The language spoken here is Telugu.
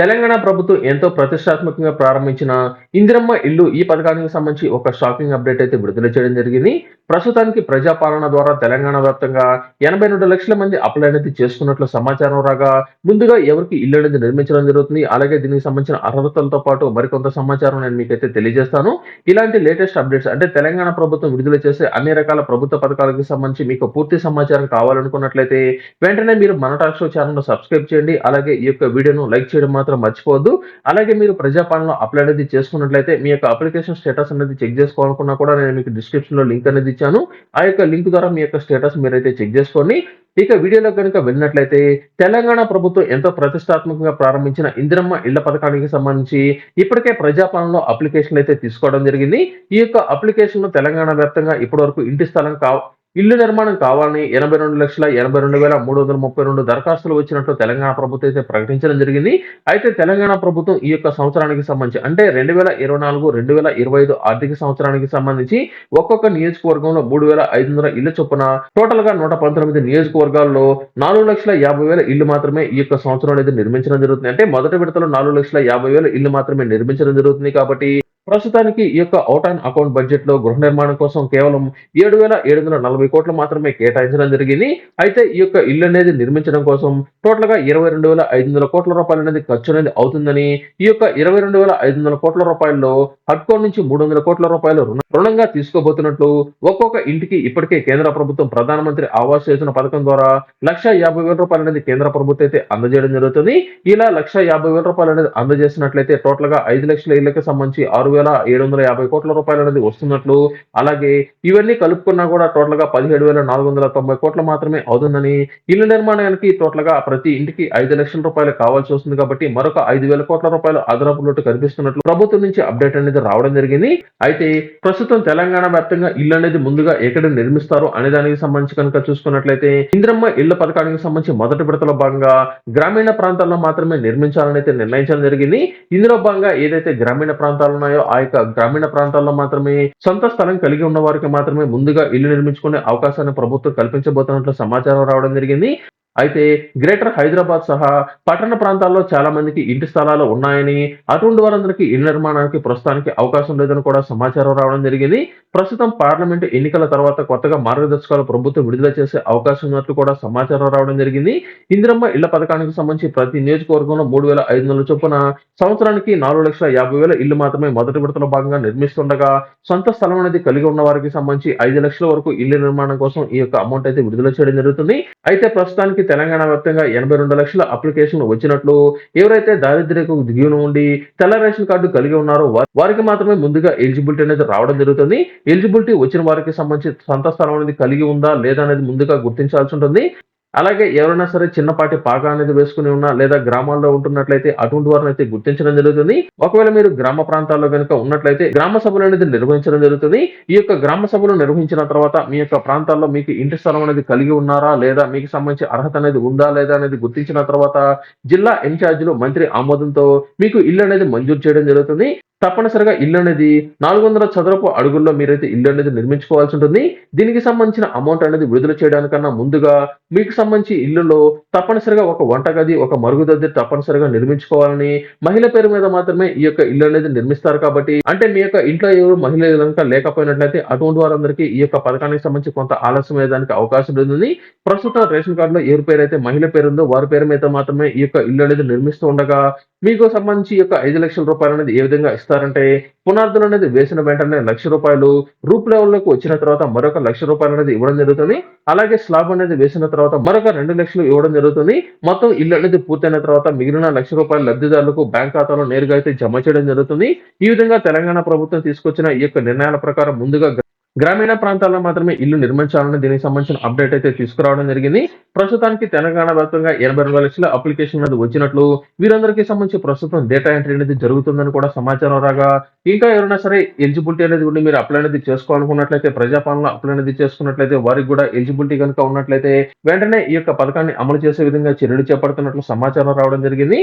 తెలంగాణ ప్రభుత్వం ఎంతో ప్రతిష్టాత్మకంగా ప్రారంభించిన ఇందిరమ్మ ఇల్లు ఈ పథకానికి సంబంధించి ఒక షాకింగ్ అప్డేట్ అయితే విడుదల చేయడం జరిగింది. ప్రస్తుతానికి ప్రజాపాలన ద్వారా తెలంగాణ వ్యాప్తంగా ఎనభై రెండు లక్షల మంది అప్లై అనేది చేసుకున్నట్లు సమాచారం రాగా ముందుగా ఎవరికి ఇల్లు అనేది నిర్మించడం జరుగుతుంది. అలాగే దీనికి సంబంధించిన అర్హతలతో పాటు మరికొంత సమాచారం నేను మీకైతే తెలియజేస్తాను. ఇలాంటి లేటెస్ట్ అప్డేట్స్ అంటే తెలంగాణ ప్రభుత్వం విడుదల చేసే అన్ని రకాల ప్రభుత్వ పథకాలకు సంబంధించి మీకు పూర్తి సమాచారం కావాలనుకున్నట్లయితే వెంటనే మీరు మన టాక్ షో ఛానల్ సబ్స్క్రైబ్ చేయండి. అలాగే ఈ యొక్క వీడియోను లైక్ చేయడం మాత్రం మర్చిపోవద్దు. అలాగే మీరు ప్రజాపాలన అప్లై అనేది చేసుకున్నట్లయితే మీ యొక్క అప్లికేషన్ స్టేటస్ అనేది చెక్ చేసుకోవాలనుకున్నా కూడా నేను మీకు డిస్క్రిప్షన్లో లింక్ అనేది ఇచ్చాను. ఆ యొక్క లింక్ ద్వారా మీ యొక్క స్టేటస్ మీరైతే చెక్ చేసుకోండి. ఇక వీడియోలో కనుక వెళ్ళినట్లయితే తెలంగాణ ప్రభుత్వం ఎంతో ప్రతిష్టాత్మకంగా ప్రారంభించిన ఇందిరమ్మ ఇళ్ళ పథకానికి సంబంధించి ఇప్పటికే ప్రజాపాలనలో అప్లికేషన్లు అయితే తీసుకోవడం జరిగింది. ఈ యొక్క అప్లికేషన్ తెలంగాణ వ్యాప్తంగా ఇప్పటి వరకు ఇంటి స్థలం కా ఇల్లు నిర్మాణం కావాలని ఎనభై రెండు లక్షల ఎనభై రెండు వేల మూడు వందల ముప్పై రెండు దరఖాస్తులు వచ్చినట్లు తెలంగాణ ప్రభుత్వం అయితే ప్రకటించడం జరిగింది. అయితే తెలంగాణ ప్రభుత్వం ఈ యొక్క సంవత్సరానికి సంబంధించి అంటే రెండు వేల ఇరవై నాలుగు రెండు వేల ఇరవై ఐదు ఆర్థిక సంవత్సరానికి సంబంధించి ఒక్కొక్క నియోజకవర్గంలో మూడు వేల ఐదు వందల ఇళ్ళ చొప్పున టోటల్గా నూట పంతొమ్మిది నియోజకవర్గాల్లో నాలుగు లక్షల యాభై వేల ఇల్లు మాత్రమే ఈ యొక్క సంవత్సరం అనేది నిర్మించడం జరుగుతుంది. అంటే మొదటి విడతలో నాలుగు లక్షల యాభై వేల ఇల్లు మాత్రమే నిర్మించడం జరుగుతుంది కాబట్టి ప్రస్తుతానికి ఈ యొక్క అవుట్ అండ్ అకౌంట్ బడ్జెట్లో గృహ నిర్మాణం కోసం కేవలం ఏడు వేల ఏడు వందల నలభై కోట్లు మాత్రమే కేటాయించడం జరిగింది. అయితే ఈ యొక్క ఇల్లు అనేది నిర్మించడం కోసం టోటల్గా ఇరవై రెండు వేల ఐదు వందల కోట్ల రూపాయలు అనేది ఖర్చు అనేది అవుతుందని ఈ యొక్క ఇరవై రెండు వేల ఐదు వందల కోట్ల రూపాయల్లో హడ్కో నుంచి మూడు వందల కోట్ల రూపాయలు రుణంగా తీసుకోబోతున్నట్లు ఒక్కొక్క ఇంటికి ఇప్పటికే కేంద్ర ప్రభుత్వం ప్రధానమంత్రి ఆవాస్ యోజన పథకం ద్వారా లక్ష యాభై వేల రూపాయలు అనేది కేంద్ర ప్రభుత్వం అయితే అందజేయడం జరుగుతుంది. ఇలా లక్ష యాభై వేల రూపాయలు అనేది అందజేసినట్లయితే టోటల్గా ఐదు లక్షల ఇళ్ళకు సంబంధించి ఆరు వేల ఏడు వందల యాభై కోట్ల రూపాయలు అనేది వస్తున్నట్లు అలాగే ఇవన్నీ కలుపుకున్నా కూడా టోటల్గా పదిహేడు వేల నాలుగు వందల తొంభై కోట్లు మాత్రమే అవుతుందని ఇళ్ళ నిర్మాణానికి టోటల్గా ప్రతి ఇంటికి ఐదు లక్షల రూపాయలు కావాల్సి వస్తుంది కాబట్టి మరొక ఐదు వేల కోట్ల రూపాయలు అదనపు లోటు కనిపిస్తున్నట్లు ప్రభుత్వం నుంచి అప్డేట్ అనేది రావడం జరిగింది. అయితే ప్రస్తుతం తెలంగాణ వ్యాప్తంగా ఇల్లు అనేది ముందుగా ఎక్కడ నిర్మిస్తారు అనే దానికి సంబంధించి కనుక చూసుకున్నట్లయితే ఇంద్రమ్మ ఇళ్ళ పథకానికి సంబంధించి మొదటి విడతలో భాగంగా గ్రామీణ ప్రాంతాల్లో మాత్రమే నిర్మించాలని అయితే నిర్ణయించడం జరిగింది. ఇందులో భాగంగా ఏదైతే గ్రామీణ ప్రాంతాలు ఉన్నాయో ఆ యొక్క గ్రామీణ ప్రాంతాల్లో మాత్రమే సొంత స్థలం కలిగి ఉన్న వారికి మాత్రమే ముందుగా ఇల్లు నిర్మించుకునే అవకాశాన్ని ప్రభుత్వం కల్పించబోతున్నట్లు సమాచారం రావడం జరిగింది. అయితే గ్రేటర్ హైదరాబాద్ సహా పట్టణ ప్రాంతాల్లో చాలా మందికి ఇంటి స్థలాలు ఉన్నాయని అటువంటి వారందరికీ ఇళ్ళ నిర్మాణానికి ప్రస్తుతానికి అవకాశం లేదని కూడా సమాచారం రావడం జరిగింది. ప్రస్తుతం పార్లమెంటు ఎన్నికల తర్వాత కొత్తగా మార్గదర్శకాలు ప్రభుత్వం విడుదల చేసే అవకాశం ఉన్నట్లు కూడా సమాచారం రావడం జరిగింది. ఇందిరమ్మ ఇళ్ళ పథకానికి సంబంధించి ప్రతి నియోజకవర్గంలో మూడు వేల ఐదు వందల చొప్పున సంవత్సరానికి నాలుగు లక్షల యాభై వేల ఇల్లు మాత్రమే మొదటి విడతలో భాగంగా నిర్మిస్తుండగా సొంత స్థలం అనేది కలిగి ఉన్న వారికి సంబంధించి ఐదు లక్షల వరకు ఇల్లు నిర్మాణం కోసం ఈ యొక్క అమౌంట్ అయితే విడుదల చేయడం జరుగుతుంది. అయితే ప్రస్తుతానికి తెలంగాణ వ్యాప్తంగా ఎనభై రెండు లక్షల అప్లికేషన్ వచ్చినట్లు ఎవరైతే దారిద్ర్యకు దిగి ఉండి తెల్ల రేషన్ కార్డు కలిగి ఉన్నారో వారికి మాత్రమే ముందుగా ఎలిజిబిలిటీ అనేది రావడం జరుగుతుంది. ఎలిజిబిలిటీ వచ్చిన వారికి సంబంధించి సొంత స్థలం అనేది కలిగి ఉందా లేదా అనేది ముందుగా గుర్తించాల్సి ఉంటుంది. అలాగే ఎవరైనా సరే చిన్నపాటి పాక అనేది వేసుకుని ఉన్నా లేదా గ్రామాల్లో ఉంటున్నట్లయితే అటువంటి వారిని అయితే గుర్తించడం జరుగుతుంది. ఒకవేళ మీరు గ్రామ ప్రాంతాల్లో కనుక ఉన్నట్లయితే గ్రామ సభలు అనేది నిర్వహించడం జరుగుతుంది. ఈ యొక్క గ్రామ సభలు నిర్వహించిన తర్వాత మీ యొక్క ప్రాంతాల్లో మీకు ఇంటి స్థలం అనేది కలిగి ఉన్నారా లేదా మీకు సంబంధించి అర్హత అనేది ఉందా లేదా అనేది గుర్తించిన తర్వాత జిల్లా ఇన్ఛార్జీలు మంత్రి ఆమోదంతో మీకు ఇల్లు అనేది మంజూరు చేయడం జరుగుతుంది. తప్పనిసరిగా ఇల్లు అనేది నాలుగు వందల చదరపు అడుగుల్లో మీరైతే ఇల్లు అనేది నిర్మించుకోవాల్సి ఉంటుంది. దీనికి సంబంధించిన అమౌంట్ అనేది విడుదల చేయడానికన్నా ముందుగా మీకు సంబంధించి ఇల్లులో తప్పనిసరిగా ఒక వంటగది ఒక మరుగుదొద్ది తప్పనిసరిగా నిర్మించుకోవాలని మహిళ పేరు మీద మాత్రమే ఈ యొక్క ఇల్లు అనేది నిర్మిస్తారు కాబట్టి అంటే మీ యొక్క ఇంట్లో ఎవరు మహిళ కనుక లేకపోయినట్లయితే అటువంటి వారందరికీ ఈ యొక్క పథకానికి సంబంధించి కొంత ఆలస్యం అయ్యేదానికి అవకాశం ఉంటుంది. ప్రస్తుతం రేషన్ కార్డులో ఎవరి పేరు అయితే మహిళ పేరు ఉందో వారి పేరు మీద మాత్రమే ఈ యొక్క ఇల్లు అనేది నిర్మిస్తూ ఉండగా మీకు సంబంధించి ఈ యొక్క ఐదు లక్షల రూపాయలు అనేది ఏ విధంగా ఇస్తారంటే పునాదులు అనేది వేసిన వెంటనే లక్ష రూపాయలు రూప్ లెవెల్లోకి వచ్చిన తర్వాత మరొక లక్ష రూపాయలు అనేది ఇవ్వడం జరుగుతుంది. అలాగే స్లాబ్ అనేది వేసిన తర్వాత మరొక రెండు లక్షలు ఇవ్వడం జరుగుతుంది. మొత్తం ఇల్లు అనేది పూర్తయిన తర్వాత మిగిలిన లక్ష రూపాయలు లబ్ధిదారులకు బ్యాంక్ ఖాతాలో నేరుగా అయితే జమ చేయడం జరుగుతుంది. ఈ విధంగా తెలంగాణ ప్రభుత్వం తీసుకొచ్చిన ఈ యొక్క నిర్ణయాల ప్రకారం ముందుగా గ్రామీణ ప్రాంతాల్లో మాత్రమే ఇల్లు నిర్మించాలని దీనికి సంబంధించిన అప్డేట్ అయితే తీసుకురావడం జరిగింది. ప్రస్తుతానికి తెలంగాణ వ్యాప్తంగా ఎనభై రెండు లక్షల అప్లికేషన్ అనేది వచ్చినట్లు వీరందరికీ సంబంధించి ప్రస్తుతం డేటా ఎంట్రీ అనేది జరుగుతుందని కూడా సమాచారం రాగా ఇంకా ఎవరైనా సరే ఎలిజిబిలిటీ అనేది ఉండి మీరు అప్లై అనేది చేసుకోవాలనుకున్నట్లయితే ప్రజాపాలన అప్లై అనేది చేసుకున్నట్లయితే వారికి కూడా ఎలిజిబిలిటీ కనుక ఉన్నట్లయితే వెంటనే ఈ యొక్క పథకాన్ని అమలు చేసే విధంగా చర్యలు చేపడుతున్నట్లు సమాచారం రావడం జరిగింది.